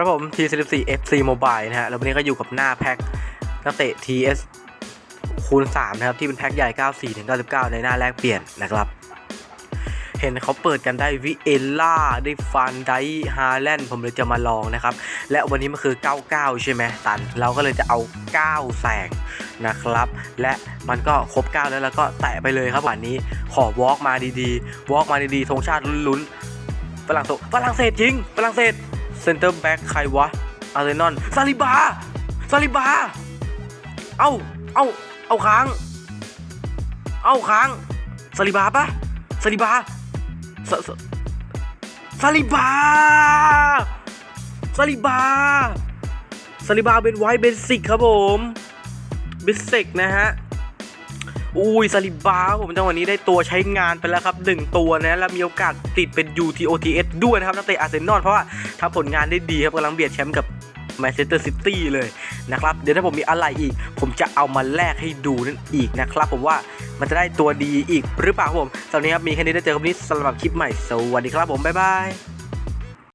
ครับผม T14 FC Mobile นะฮะ แล้ววันนี้ก็อยู่กับหน้าแพ็คนักเตะ TS คูณ3นะครับ ที่เป็นแพ็คใหญ่ 94ถึง99 ในหน้าแรกเปลี่ยนนะครับ เห็นเขาเปิดกันได้วิเอลล่า ได้ฟันได้ฮาแลนด์ผมเลยจะมาลองนะครับ และวันนี้มันคือ 99 ใช่ไหมตัน เราก็เลยจะเอา 9 แสงนะครับ และมันก็ครบ 9 แล้วแล้วก็แตะไปเลยครับวันนี้ขอวอล์กมาดีๆวอล์กมาดีๆธงชาติลุ้นๆฝรั่งเศสฝรั่งเศสจริงฝรั่งเศส เซนเตอร์แบ็กใครวะ อาร์เซนอล ซาลิบา ซาลิบา เอ้า เอ้า เอาค้าง เอ้าค้าง ซาลิบาปะซาลิบาซาซาซาลิบา ซาลิบา ซาลิบาเป็นไวท์เบสิกครับผม เบสิกนะฮะ อุ้ยซาลิบบาผมจังหวะนี้ได้ตัวใช้งานไปแล้วครับหนึ่งตัวนะแล้วมีโอกาสติดเป็น UTOTS ด้วยนะครับนักเตะอาร์เซนอลเพราะว่าทำผลงานได้ดีครับกำลังเบียดแชมป์กับแมนเชสเตอร์ซิตี้เลยนะครับ เดี๋ยวถ้าผมมีอะไรอีก ผมจะเอามาแลกให้ดูนั่นอีกนะครับ ผมว่ามันจะได้ตัวดีอีกหรือเปล่าครับผมสำหรับนนี้ครับมีแค่นี้ได้เจอกันนี้สำหรับคลิปใหม่สวัสดีครับผมบ๊ายบาย